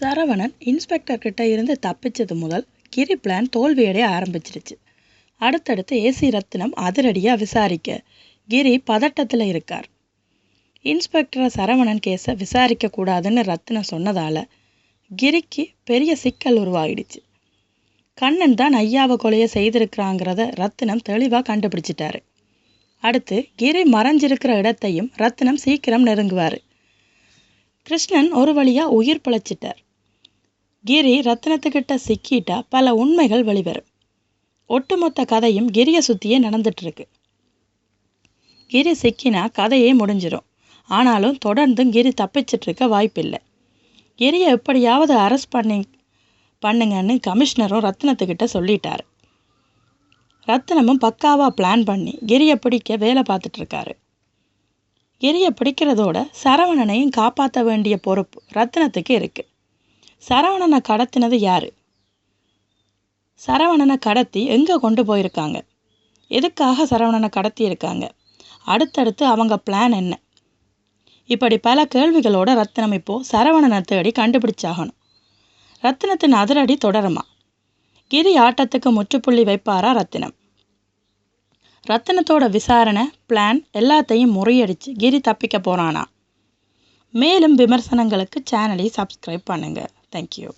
Saravanan inspector கிட்ட இருந்து தப்பிச்சது முதல் கிரி பிளான் தோல்வியடைய ஆரம்பிச்சிருச்சு. அடுத்தடுத்து ஏசி ரத்தினம் அதிரடியாக விசாரிக்க. கிரி பதட்டத்தில் இருக்கார். இன்ஸ்பெக்டரை சரவணன் கேஸை விசாரிக்க கூடாதுன்னு சொன்னதால் கிரிக்கு பெரிய சிக்கல் உருவாகிடுச்சு கண்ணன் தான் ஐயாவை கொலையை செய்திருக்கிறாங்கிறத ரத்தினம் தெளிவாக கண்டுபிடிச்சிட்டாரு. அடுத்து கிரி மறைஞ்சிருக்கிற இடத்தையும் ரத்னம் சீக்கிரம் நெருங்குவார். கிருஷ்ணன் ஒரு வழியாக உயிர் பிழைச்சிட்டார். கிரி ரத்தினத்துக்கிட்ட சிக்கிட்டா பல உண்மைகள் வெளிவரும். ஒட்டுமொத்த கதையும் கிரியை சுற்றியே நடந்துட்டுருக்கு. கிரி சிக்கினா கதையே முடிஞ்சிடும் ஆனாலும் தொடர்ந்தும் கிரி தப்பிச்சிட்ருக்க வாய்ப்பில்லை. கிரியை எப்படியாவது அரெஸ்ட் பண்ணி பண்ணுங்கன்னு கமிஷனரும் ரத்னத்துக்கிட்ட சொல்லிட்டார். ரத்னமும் பக்காவாக பிளான் பண்ணி கிரியை பிடிக்க வேலை பார்த்துட்ருக்காரு கிரியை பிடிக்கிறதோட சரவணனையும் காப்பாற்ற வேண்டிய பொறுப்பு ரத்னத்துக்கு இருக்குது சரவணனை கடத்தினது யார்? சரவணனை கடத்தி எங்கே கொண்டு போயிருக்காங்க? எதுக்காக சரவணனை கடத்தி இருக்காங்க அடுத்தடுத்து அவங்க பிளான் என்ன? இப்படி பல கேள்விகளோட ரத்தினம் இப்போது சரவணனை தேடி கண்டுபிடிச்சாகணும். ரத்தினத்தின் அதிரடி தொடருமா? கிரி ஆட்டத்துக்கு முற்றுப்புள்ளி வைப்பாரா ரத்தினம்? ரத்தினத்தோட விசாரணை பிளான் எல்லாத்தையும் முறியடித்து கிரி தப்பிக்க போகிறானா மேலும் விமர்சனங்களுக்கு சேனலை சப்ஸ்கிரைப் பண்ணுங்கள் Thank you.